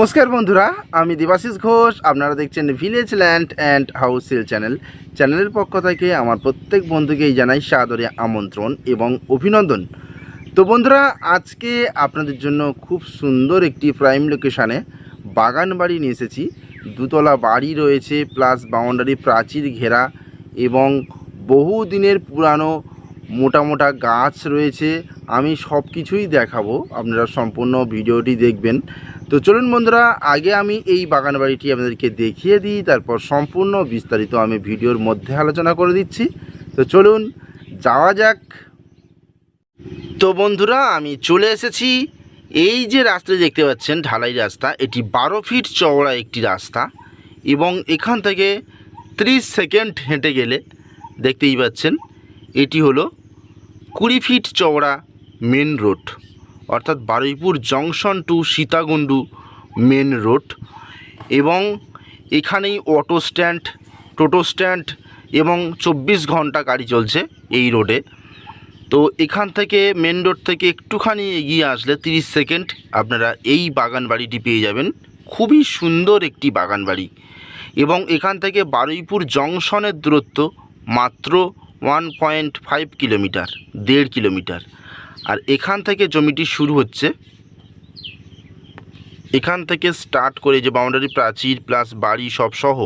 নমস্কার বন্ধুরা, আমি দেবাশিস ঘোষ, আপনারা দেখছেন village land and house sale channel চ্যানেলের পক্ষ থেকে আমার প্রত্যেক বন্ধুকেই জানাই সাদরে আমন্ত্রণ এবং অভিনন্দন। তো বন্ধুরা, আজকে আপনাদের জন্য খুব সুন্দর একটি প্রাইম লোকেশানে বাগান বাড়ি নিয়ে এসেছি। দুতলা বাড়ি রয়েছে প্লাস বাউন্ডারি প্রাচীর ঘেরা এবং বহু দিনের পুরানো মোটা মোটা গাছ রয়েছে, আমি সব কিছুই দেখাবো, আপনারা সম্পূর্ণ ভিডিওটি দেখবেন। তো চলুন বন্ধুরা, আগে আমি এই বাগান বাড়িটি আপনাদেরকে দেখিয়ে দিই, তারপর সম্পূর্ণ বিস্তারিত আমি ভিডিওর মধ্যে আলোচনা করে দিচ্ছি। তো চলুন, যাওয়া যাক। তো বন্ধুরা, আমি চলে এসেছি। এই যে রাস্তা দেখতে পাচ্ছেন, ঢালাই রাস্তা, এটি বারো ফিট চওড়া একটি রাস্তা এবং এখান থেকে ত্রিশ সেকেন্ড হেঁটে গেলে দেখতেই পাচ্ছেন, এটি হলো কুড়ি ফিট চওড়া মেন রোড, অর্থাৎ Baruipur junction to Sitakundu main road এবং এখানেই অটো স্ট্যান্ড, টোটো স্ট্যান্ড এবং চব্বিশ ঘণ্টা গাড়ি চলছে এই রোডে। তো এখান থেকে মেন রোড থেকে একটুখানি এগিয়ে আসলে 30 সেকেন্ড আপনারা এই বাগান বাড়িটি পেয়ে যাবেন। খুবই সুন্দর একটি বাগান বাড়ি এবং এখান থেকে বারুইপুর জংশনের দূরত্ব মাত্র ওয়ান পয়েন্ট ফাইভ কিলোমিটার দেড় কিলোমিটার আর এখান থেকে জমিটি শুরু হচ্ছে, এখান থেকে স্টার্ট করে যে বাউন্ডারি প্রাচীর প্লাস বাড়ি সব সহ,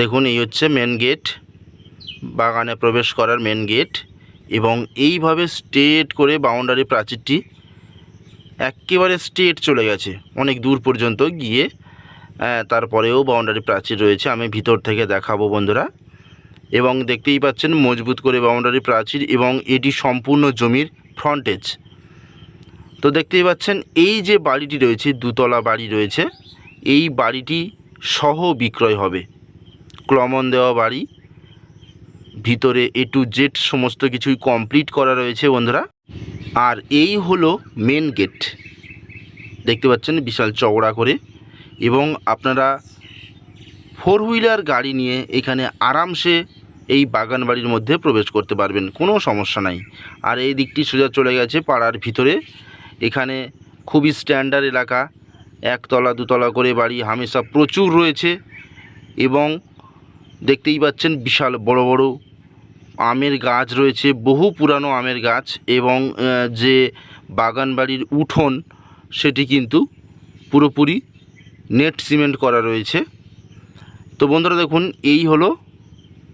দেখুন এই হচ্ছে মেন গেট বাগানে প্রবেশ করার মেন গেট এবং এইভাবে স্ট্রেট করে বাউন্ডারি প্রাচীরটি একেবারে স্ট্রেট চলে গেছে, অনেক দূর পর্যন্ত গিয়ে তারপরেও বাউন্ডারি প্রাচীর রয়েছে, আমি ভিতর থেকে দেখাবো বন্ধুরা। এবং দেখতেই পাচ্ছেন মজবুত করে বাউন্ডারি প্রাচীর এবং এটি সম্পূর্ণ জমির ফ্রন্টেজ তো দেখতেই পাচ্ছেন এই যে বাড়িটি রয়েছে, দুতলা বাড়ি রয়েছে, এই বাড়িটি সহ বিক্রয় হবে। ক্লমন দেওয়া বাড়ি, ভিতরে এ টু জেড সমস্ত কিছুই কমপ্লিট করা রয়েছে বন্ধুরা। আর এই হলো মেন গেট দেখতে পাচ্ছেন বিশাল চওড়া করে এবং আপনারা ফোর হুইলার গাড়ি নিয়ে এখানে আরামসে এই বাগান বাড়ির মধ্যে প্রবেশ করতে পারবেন, কোনো সমস্যা নাই। আর এই দিকটি সোজা চলে গেছে পাড়ার ভিতরে। এখানে খুবই স্ট্যান্ডার্ড এলাকা। একতলা, দুতলা করে বাড়ি, হামেশা প্রচুর রয়েছে এবং দেখতেই পাচ্ছেন বিশাল বড় বড় আমের গাছ রয়েছে, বহু পুরানো আমের গাছ এবং যে বাগান বাড়ির উঠোন সেটি কিন্তু পুরোপুরি নেট সিমেন্ট করা রয়েছে। তো বন্ধুরা দেখুন, এই হলো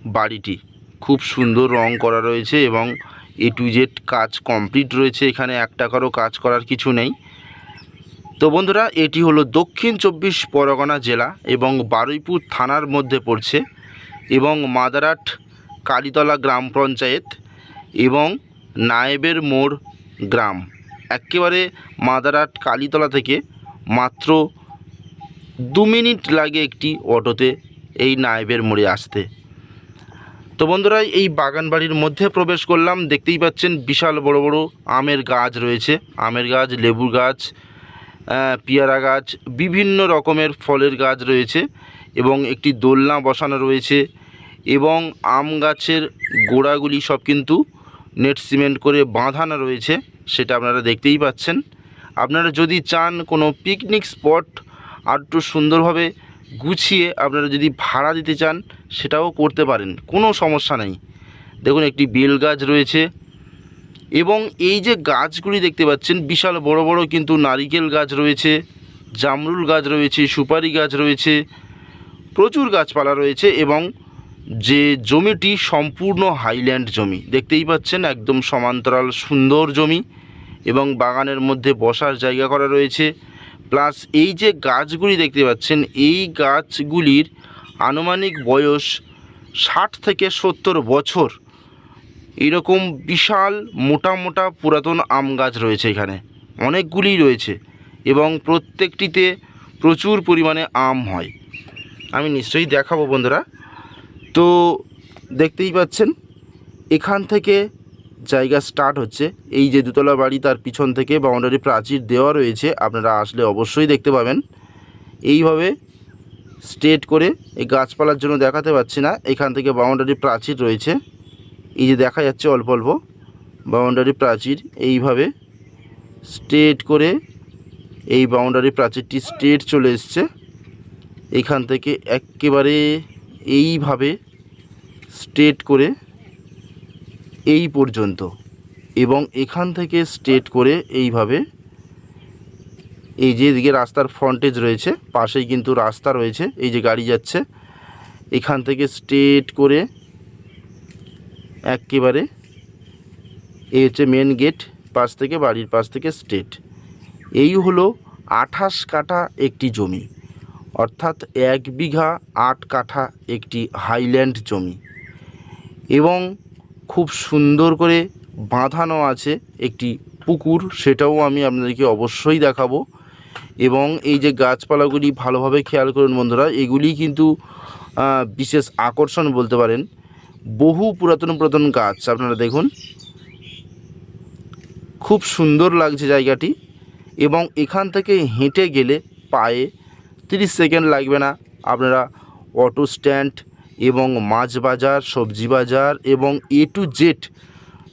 বাড়িটি। খুব সুন্দর রং করা রয়েছে এবং এ টু জেড কাজ কমপ্লিট রয়েছে। এখানে এক টাকারও কাজ করার কিছু নেই। তো বন্ধুরা, এটি হলো দক্ষিণ চব্বিশ পরগনা জেলা এবং বারুইপুর থানার মধ্যে পড়ছে এবং মাদারাট কালীতলা গ্রাম পঞ্চায়েত এবং নায়েবের মোড় গ্রাম। একেবারে মাদারাট কালীতলা থেকে মাত্র দু মিনিট লাগে একটি অটোতে এই নায়েবের মোড়ে আসতে। তো বন্ধুরা, এই বাগান বাড়ির মধ্যে প্রবেশ করলাম। দেখতেই পাচ্ছেন বিশাল বড় বড় আমের গাছ রয়েছে। আমের গাছ, লেবুর গাছ পেয়ারা গাছ, বিভিন্ন রকমের ফলের গাছ রয়েছে এবং একটি দোলনা বসানো রয়েছে এবং আম গাছের গোড়াগুলি সব কিন্তু নেট সিমেন্ট করে বাঁধানো রয়েছে, সেটা আপনারা দেখতেই পাচ্ছেন। আপনারা যদি চান কোনো পিকনিক স্পট আর একটু সুন্দরভাবে গুছিয়ে আপনারা যদি ভাড়া দিতে চান, সেটাও করতে পারেন, কোনো সমস্যা নেই। দেখুন, একটি বেল গাছ রয়েছে এবং এই যে গাছগুলি দেখতে পাচ্ছেন, বিশাল বড় বড় কিন্তু নারিকেল গাছ রয়েছে, জামরুল গাছ রয়েছে, সুপারি গাছ রয়েছে, প্রচুর গাছপালা রয়েছে এবং যে জমিটি সম্পূর্ণ হাইল্যান্ড জমি, দেখতেই পাচ্ছেন, একদম সমান্তরাল সুন্দর জমি এবং বাগানের মধ্যে বসার জায়গা করা রয়েছে। প্লাস এই যে গাছগুলি দেখতে পাচ্ছেন, এই গাছগুলির আনুমানিক বয়স ষাট থেকে সত্তর বছর। এরকম বিশাল মোটা মোটা পুরাতন আম গাছ রয়েছে এখানে। অনেকগুলি রয়েছে এবং প্রত্যেকটিতে প্রচুর পরিমাণে আম হয়। আমি নিশ্চয়ই দেখাবো বন্ধুরা। তো দেখতেই পাচ্ছেন, এখান থেকে জায়গা স্টার্ট হচ্ছে। এই যে দুতলা বাড়ি তার পিছন থেকে বাউন্ডারি প্রাচীর দেওয়া রয়েছে, আপনারা আসলে অবশ্যই দেখতে পাবেন। এইভাবে স্ট্রেট করে এই গাছপালার জন্য দেখাতে পাচ্ছি না। এখান থেকে বাউন্ডারি প্রাচীর রয়েছে। এই যে দেখা যাচ্ছে অল্প অল্প বাউন্ডারি প্রাচীর। এইভাবে স্ট্রেট করে এই বাউন্ডারি প্রাচীরটি স্ট্রেট চলে এসছে। এখান থেকে একেবারে এইভাবে স্ট্রেট করে এই পর্যন্ত। এবং এখান থেকে স্ট্রেট করে এইভাবে এই যে এদিকে রাস্তার ফ্রন্টেজ রয়েছে, পাশেই কিন্তু রাস্তা রয়েছে, এই যে গাড়ি যাচ্ছে, এখান থেকে স্ট্রেট করে একেবারে এই হচ্ছে মেন গেট পাশ থেকে বাড়ির পাশ থেকে স্ট্রেট এই হলো আঠাশ কাঠা একটি জমি, অর্থাৎ এক বিঘা আট কাঠা একটি হাইল্যান্ড জমি। এবং খুব সুন্দর করে বাঁধানো আছে একটি পুকুর, সেটাও আমি আপনাদেরকে অবশ্যই দেখাবো। এবং এই যে গাছপালাগুলি ভালোভাবে খেয়াল করুন বন্ধুরা, এগুলি কিন্তু বিশেষ আকর্ষণ বলতে পারেন, বহু পুরাতন পুরাতন গাছ, আপনারা দেখুন। খুব সুন্দর লাগছে জায়গাটি, এবং এখান থেকে হেঁটে গেলে পায়ে তিরিশ সেকেন্ড লাগবে না। আপনারা অটো স্ট্যান্ড এবং মাছ বাজার, সবজি বাজার এবং এ টু জেড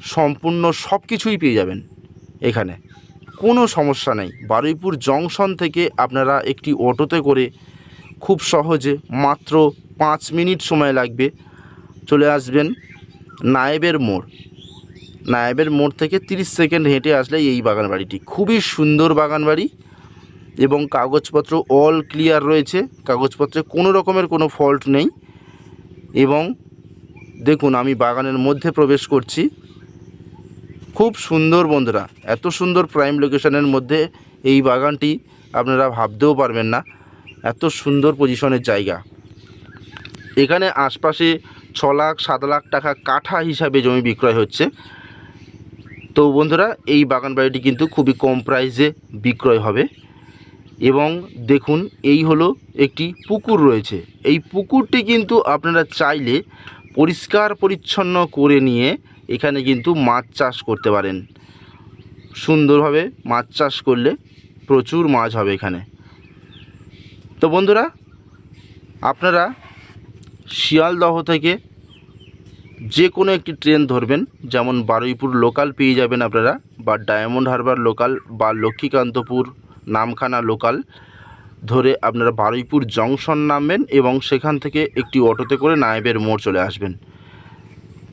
সম্পূর্ণ সব কিছুই পেয়ে যাবেন এখানে। কোনো সমস্যা নেই। বারুইপুর জংশন থেকে আপনারা একটি অটোতে করে খুব সহজে মাত্র পাঁচ মিনিট সময় লাগবে চলে আসবেন নায়েবের মোড়। নায়েবের মোড় থেকে তিরিশ সেকেন্ড হেঁটে আসলে এই বাগান বাড়িটি। খুবই সুন্দর বাগান বাড়ি এবং কাগজপত্র অল ক্লিয়ার রয়েছে। কাগজপত্রে কোনো রকমের কোনো ফল্ট নেই। এবং দেখুন আমি বাগানের মধ্যে প্রবেশ করছি। খুব সুন্দর বন্ধুরা, এত সুন্দর প্রাইম লোকেশনের মধ্যে এই বাগানটি আপনারা ভাবতেও পারবেন না, এত সুন্দর পজিশনের জায়গা। এখানে আশপাশে ছ লাখ, সাত লাখ টাকা কাঠা হিসাবে জমি বিক্রয় হচ্ছে। তো বন্ধুরা, এই বাগান বাড়িটি কিন্তু খুবই কম প্রাইসে বিক্রয় হবে। এবং দেখুন, এই হলো একটি পুকুর রয়েছে। এই পুকুরটি কিন্তু আপনারা চাইলে পরিষ্কার পরিচ্ছন্ন করে নিয়ে এখানে কিন্তু মাছ চাষ করতে পারেন। সুন্দরভাবে মাছ চাষ করলে প্রচুর মাছ হবে এখানে। তো বন্ধুরা, আপনারা শিয়ালদহ থেকে যে কোনো একটি ট্রেন ধরবেন, যেমন বারুইপুর লোকাল পেয়ে যাবেন আপনারা, বা ডায়মন্ড হারবার লোকাল বা লক্ষ্মীকান্তপুর নামখানা লোকাল ধরে আপনারা বারুইপুর জংশন নামবেন এবং সেখান থেকে একটি অটোতে করে নায়েবের মোড় চলে আসবেন।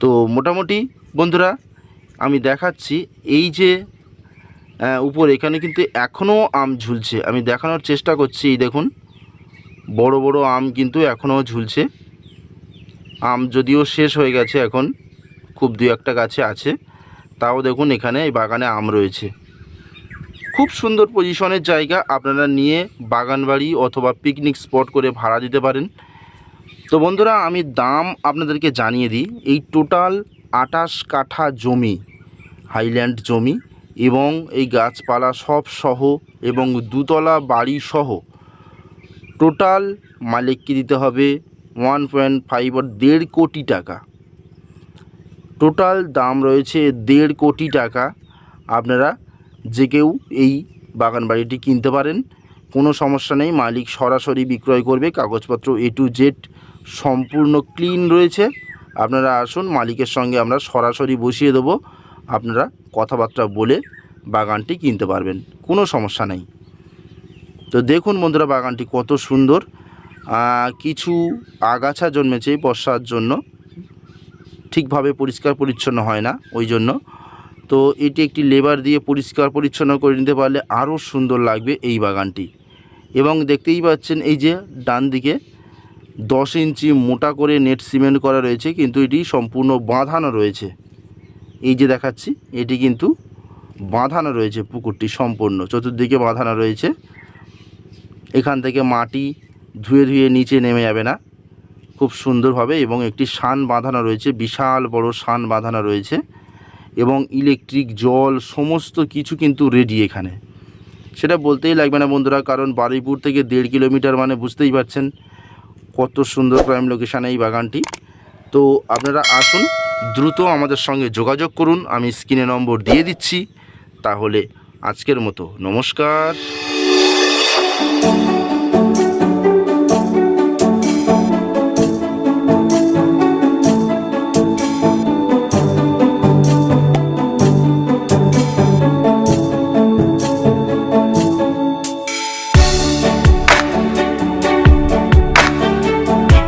তো মোটামুটি বন্ধুরা, আমি দেখাচ্ছি এই যে উপর এখানে কিন্তু এখনও আম ঝুলছে। আমি দেখানোর চেষ্টা করছি, এই দেখুন, বড় বড় আম কিন্তু এখনও ঝুলছে। আম যদিও শেষ হয়ে গেছে এখন, খুব দু একটা গাছে আছে। তাও দেখুন এখানে এই বাগানে আম রয়েছে। খুব সুন্দর পজিশনের জায়গা। আপনারা নিয়ে বাগানবাড়ি অথবা পিকনিক স্পট করে ভাড়া দিতে পারেন। তো বন্ধুরা, আমি দাম আপনাদেরকে জানিয়ে দিই। এই টোটাল আটাশ কাঠা জমি হাইল্যান্ড জমি এবং এই গাছপালা সব সহ এবং দুতলা বাড়ি সহ টোটাল মালিককে দিতে হবে ওয়ান পয়েন্ট ফাইভ দেড় কোটি টাকা। টোটাল দাম রয়েছে দেড় কোটি টাকা। আপনারা যে কেউ এই বাগান বাড়িটি কিনতে পারেন। কোনো সমস্যা নেই, মালিক সরাসরি বিক্রয় করবে। কাগজপত্র এ টু জেড সম্পূর্ণ ক্লিন রয়েছে। আপনারা আসুন, মালিকের সঙ্গে আমরা সরাসরি বসিয়ে দেবো। আপনারা কথাবার্তা বলে বাগানটি কিনতে পারবেন। কোনো সমস্যা নেই। তো দেখুন বন্ধুরা, বাগানটি কত সুন্দর। কিছু আগাছা জন্মেছে বর্ষার জন্য। ঠিকভাবে পরিষ্কার পরিচ্ছন্ন হয় না, ওই জন্য। তো এটি একটি লেবার দিয়ে পরিষ্কার পরিচ্ছন্ন করে নিতে পারলে আরও সুন্দর লাগবে এই বাগানটি। এবং দেখতেই পাচ্ছেন এই যে ডান দিকে দশ ইঞ্চি মোটা করে নেট সিমেন্ট করা রয়েছে, কিন্তু এটি সম্পূর্ণ বাঁধানো রয়েছে। এই যে দেখাচ্ছি, এটি কিন্তু বাঁধানো রয়েছে পুকুরটি সম্পূর্ণ, চতুর্দিকে বাঁধানো রয়েছে। এখান থেকে মাটি ধুয়ে ধুয়ে নিচে নেমে যাবে না। খুব সুন্দরভাবে এবং একটি শান বাঁধানো রয়েছে, বিশাল বড় শান বাঁধানো রয়েছে। এবং ইলেকট্রিক, জল, সমস্ত কিছু কিন্তু রেডি এখানে। সেটা বলতেই লাগবে না বন্ধুরা, কারণ বারুইপুর থেকে দেড় কিলোমিটার মানে বুঝতেই পারছেন কত সুন্দর প্রাইম লোকেশানে এই বাগানটি। তো আপনারা আসুন, দ্রুত আমাদের সঙ্গে যোগাযোগ করুন। আমি স্ক্রিনে নম্বর দিয়ে দিচ্ছি। তাহলে আজকের মতো নমস্কার।